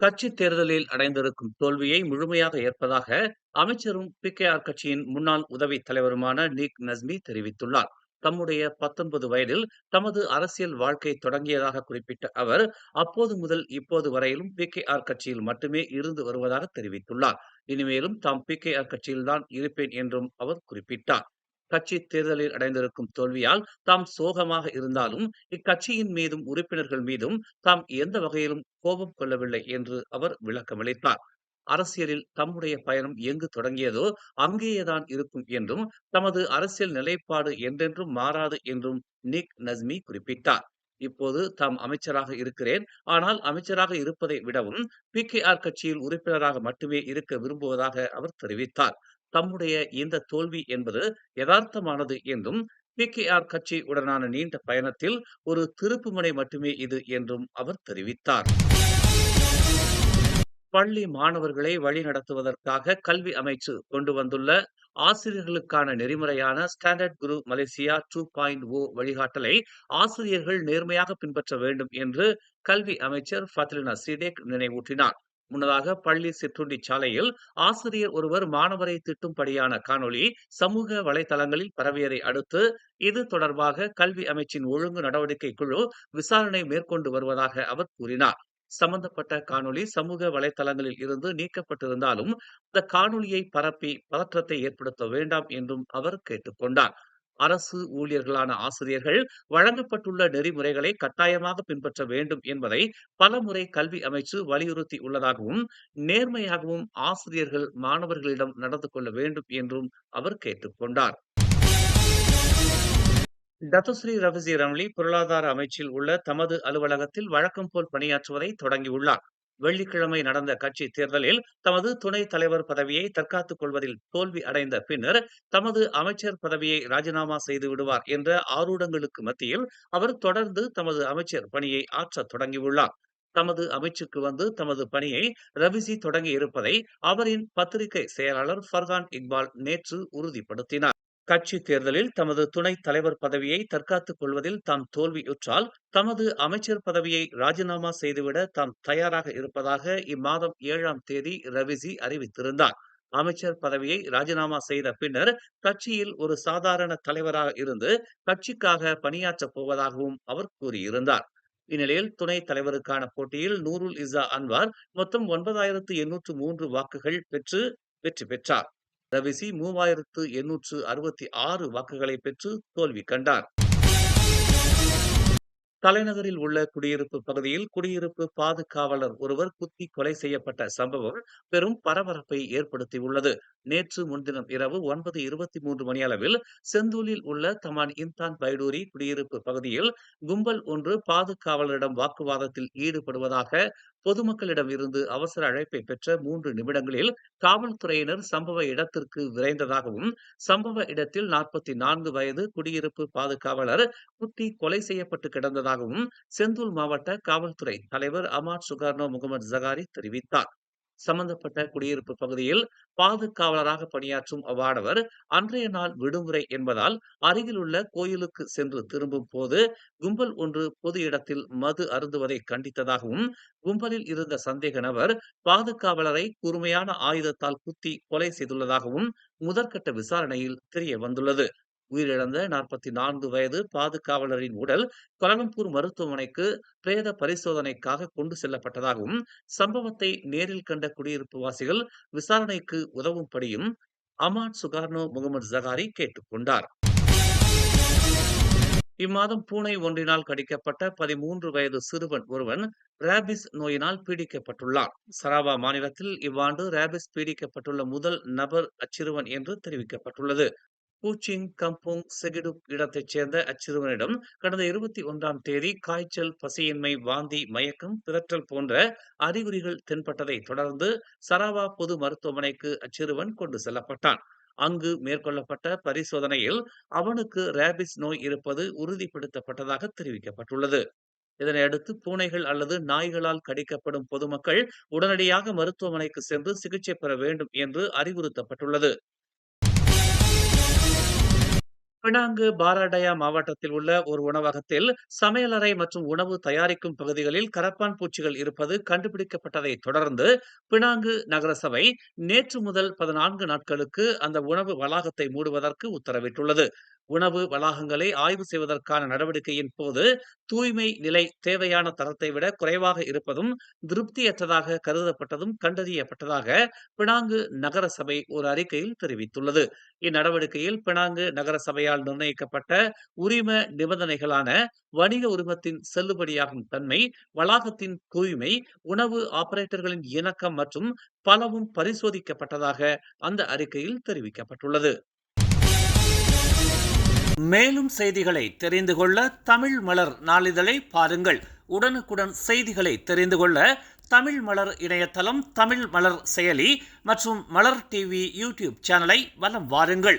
கட்சி தேர்தலில் அடைந்திருக்கும் தோல்வியை முழுமையாக ஏற்பதாக அமைச்சரும் பி கே ஆர் கட்சியின் முன்னாள் உதவி தலைவருமான நிக் நஸ்மி தெரிவித்துள்ளார். தம்முடைய பத்தொன்பது வயதில் தமது அரசியல் வாழ்க்கை தொடங்கியதாக குறிப்பிட்ட அவர் அப்போது முதல் இப்போது வரையிலும் பி கே ஆர் கட்சியில் மட்டுமே இருந்து வருவதாக தெரிவித்துள்ளார். இனிமேலும் தாம் பி கே ஆர் கட்சியில்தான் இருப்பேன் என்றும் அவர் குறிப்பிட்டார். கட்சி தேர்தலில் அடைந்திருக்கும் தோல்வியால் தாம் சோகமாக இருந்தாலும் இக்கட்சியின் மீதும் உறுப்பினர்கள் மீதும் தாம் எந்த வகையிலும் கோபம் கொள்ளவில்லை என்று அவர் விளக்கமளித்தார். அரசியலில் தம்முடைய பயணம் எங்கு தொடங்கியதோ அங்கேயேதான் இருக்கும் என்றும் தமது அரசியல் நிலைப்பாடு என்றென்றும் மாறாது என்றும் நிக் நஸ்மி குறிப்பிட்டார். இப்போது தாம் அமைச்சராக இருக்கிறேன். ஆனால் அமைச்சராக இருப்பதை விடவும் பி கே ஆர் கட்சியில் உறுப்பினராக மட்டுமே இருக்க விரும்புவதாக அவர் தெரிவித்தார். தம்முடைய இந்த தோல்வி என்பது யதார்த்தமானது என்றும் பி கே ஆர் கட்சி உடனான நீண்ட பயணத்தில் ஒரு திருப்புமுனை மட்டுமே இது என்றும் அவர் தெரிவித்தார். பள்ளி மாணவர்களை வழிநடத்துவதற்காக கல்வி அமைச்சு கொண்டு வந்துள்ள ஆசிரியர்களுக்கான நெறிமுறையான standard Guru Malaysia two point O வழிகாட்டலை ஆசிரியர்கள் நேர்மையாக பின்பற்ற வேண்டும் என்று கல்வி அமைச்சர் ஃபத்லினா சிடேக் நினைவூட்டினார். முன்னதாக பள்ளி சிற்றுண்டி சாலையில் ஆசிரியர் ஒருவர் மாணவரை திட்டும்படியான காணொளி சமூக வலைதளங்களில் பரவியதை அடுத்து இது தொடர்பாக கல்வி அமைச்சின் ஒழுங்கு நடவடிக்கை குழு விசாரணை மேற்கொண்டு வருவதாக அவர் கூறினார். சம்பந்தப்பட்ட காணொளி சமூக வலைதளங்களில் இருந்து நீக்கப்பட்டிருந்தாலும் இந்த காணொளியை பரப்பி பதற்றத்தை ஏற்படுத்த வேண்டாம் என்றும் அவர் கேட்டுக்கொண்டார் அரசு ஊழியர்களான ஆசிரியர்கள் வழங்கப்பட்டுள்ள நெறிமுறைகளை கட்டாயமாக பின்பற்ற வேண்டும் என்பதை பலமுறை கல்வி அமைச்சு வலியுறுத்தி உள்ளதாகவும் நேர்மையாகவும் ஆசிரியர்கள் மாணவர்களிடம் நடந்து கொள்ள வேண்டும் என்றும் அவர் கேட்டுக்கொண்டார் டத்துஸ்ரீ ரவிசி ரம்லி பொருளாதார அமைச்சில் உள்ள தமது அலுவலகத்தில் வழக்கம் போல் பணியாற்றுவதை தொடங்கியுள்ளார். வெள்ளிக்கிழமை நடந்த கட்சி தேர்தலில் தமது துணை தலைவர் பதவியை தற்காத்துக் கொள்வதில் தோல்வி அடைந்த பின்னர் தமது அமைச்சர் பதவியை ராஜினாமா செய்து விடுவார் என்ற ஆரூடங்களுக்கு மத்தியில் அவர் தொடர்ந்து தமது அமைச்சர் பணியை ஆற்றத் தொடங்கியுள்ளார். தமது அமைச்சுக்கு வந்து தமது பணியை ரவிசி தொடங்கி இருப்பதை அவரின் பத்திரிகை செயலாளர் ஃபர்கான் இக்பால் நேற்று உறுதிப்படுத்தினார். கட்சி தேர்தலில் தமது துணைத் தலைவர் பதவியை தற்காத்துக் கொள்வதில் தாம் தோல்வியுற்றால் தமது அமைச்சர் பதவியை ராஜினாமா செய்துவிட தாம் தயாராக இருப்பதாக இம்மாதம் ஏழாம் தேதி ரவிசி அறிவித்திருந்தார். அமைச்சர் பதவியை ராஜினாமா செய்த பின்னர் கட்சியில் ஒரு சாதாரண தலைவராக இருந்து கட்சிக்காக பணியாற்றப் போவதாகவும் அவர் கூறியிருந்தார். இந்நிலையில் துணைத் தலைவருக்கான போட்டியில் நூருல் இசா அன்வார் மொத்தம் ஒன்பதாயிரத்து எண்ணூற்று மூன்று வாக்குகள் பெற்று வெற்றி பெற்றார். ரவிசி மூவாயிரத்து எண்ணூற்று அறுபத்தி ஆறு வாக்குகளை பெற்று தோல்வி கண்டார். தலைநகரில் உள்ள குடியிருப்பு பகுதியில் குடியிருப்பு பாதுகாவலர் ஒருவர் குத்தி கொலை செய்யப்பட்ட சம்பவம் பெரும் பரபரப்பை ஏற்படுத்தியுள்ளது. நேற்று முன்தினம் இரவு ஒன்பது இருபத்தி மூன்று மணியளவில் செந்தூலில் உள்ள தமான் இன்தான் பைடூரி குடியிருப்பு பகுதியில் கும்பல் ஒன்று பாதுகாவலரிடம் வாக்குவாதத்தில் ஈடுபடுவதாக பொதுமக்களிடம் இருந்து அவசர அழைப்பை பெற்ற மூன்று நிமிடங்களில் காவல்துறையினர் சம்பவ இடத்திற்கு விரைந்ததாகவும் சம்பவ இடத்தில் நாற்பத்தி நான்கு வயது குடியிருப்பு பாதுகாவலர் குத்தி கொலை செய்யப்பட்டு கிடந்ததாக இருப்பதாகவும் செந்தூர் மாவட்ட காவல்துறை தலைவர் அமார் சுகார்னோ முகமது ஜகாரி தெரிவித்தார். சம்பந்தப்பட்ட குடியிருப்பு பகுதியில் பாதுகாவலராக பணியாற்றும் அவ்வாடவர் அன்றைய நாள் விடுமுறை என்பதால் அருகிலுள்ள கோயிலுக்கு சென்று திரும்பும் போது கும்பல் ஒன்று பொது இடத்தில் மது அருந்துவதை கண்டித்ததாகவும் கும்பலில் இருந்த சந்தேக நபர் பாதுகாவலரை கூர்மையான ஆயுதத்தால் குத்தி கொலை செய்துள்ளதாகவும் முதற்கட்ட விசாரணையில் தெரிய வந்துள்ளது உயிரிழந்த நாற்பத்தி நான்கு வயது பாதுகாவலரின் உடல் கொலம்பூர் மருத்துவமனைக்கு பிரேத பரிசோதனைக்காக கொண்டு செல்லப்பட்டதாகவும் சம்பவத்தை நேரில் கண்ட குடியிருப்பு வாசிகள் விசாரணைக்கு உதவும்படியும் அமான் சுகார்னோ முகமது ஜகாரி கேட்டுக்கொண்டார். இம்மாதம் பூனை ஒன்றினால் கடிக்கப்பட்ட பதிமூன்று வயது சிறுவன் ஒருவன் ரேபிஸ் நோயினால் பீடிக்கப்பட்டுள்ளார் சராவா மாநிலத்தில் இவ்வாண்டு ரேபிஸ் பீடிக்கப்பட்டுள்ள முதல் நபர் அச்சிறுவன் என்று தெரிவிக்கப்பட்டுள்ளது. பூச்சிங் கம்புங் செகிடுக் இடத்தைச் சேர்ந்த அச்சிறுவனிடம் கடந்த இருபத்தி ஒன்றாம் தேதி காய்ச்சல் பசியின்மை வாந்தி மயக்கம் பிதற்றல் போன்ற அறிகுறிகள் தென்பட்டதை தொடர்ந்து சராவா பொது மருத்துவமனைக்கு அச்சிறுவன் கொண்டு செல்லப்பட்டான். அங்கு மேற்கொள்ளப்பட்ட பரிசோதனையில் அவனுக்கு ரேபிஸ் நோய் இருப்பது உறுதிப்படுத்தப்பட்டதாக தெரிவிக்கப்பட்டுள்ளது. இதனையடுத்து பூனைகள் அல்லது நாய்களால் கடிக்கப்படும் பொதுமக்கள் உடனடியாக மருத்துவமனைக்கு சென்று சிகிச்சை பெற வேண்டும் என்று அறிவுறுத்தப்பட்டுள்ளது. பினாங்கு பாராடயா மாவட்டத்தில் உள்ள ஒரு உணவகத்தில் சமையலறை மற்றும் உணவு தயாரிக்கும் பகுதிகளில் கரப்பான் பூச்சிகள் இருப்பது கண்டுபிடிக்கப்பட்டதை தொடர்ந்து பினாங்கு நகரசபை நேற்று முதல் பதினான்கு நாட்களுக்கு அந்த உணவு வளாகத்தை மூடுவதற்கு உத்தரவிட்டுள்ளது. உணவு வளாகங்களை ஆய்வு செய்வதற்கான நடவடிக்கையின் போது தூய்மை நிலை தேவையான தரத்தை விட குறைவாக இருப்பதும் திருப்தியற்றதாக கருதப்பட்டதும் கண்டறியப்பட்டதாக பினாங்கு நகரசபை ஒரு அறிக்கையில் தெரிவித்துள்ளது. இந்நடவடிக்கையில் பினாங்கு நகரசபையால் நிர்ணயிக்கப்பட்ட உரிம நிபந்தனைகளான வணிக உரிமத்தின் செல்லுபடியாகும் தன்மை வளாகத்தின் தூய்மை உணவு ஆபரேட்டர்களின் இணக்கம் மற்றும் பலவும் பரிசோதிக்கப்பட்டதாக அந்த அறிக்கையில் தெரிவிக்கப்பட்டுள்ளது. மேலும் செய்திகளை தெரிந்து கொள்ள தமிழ் மலர் நாளிதழை பாருங்கள். உடனுக்குடன் செய்திகளை தெரிந்து கொள்ள தமிழ் மலர் இணையதளம் தமிழ் மலர் செயலி மற்றும் மலர் டிவி யூடியூப் சேனலை வலம் வாருங்கள்.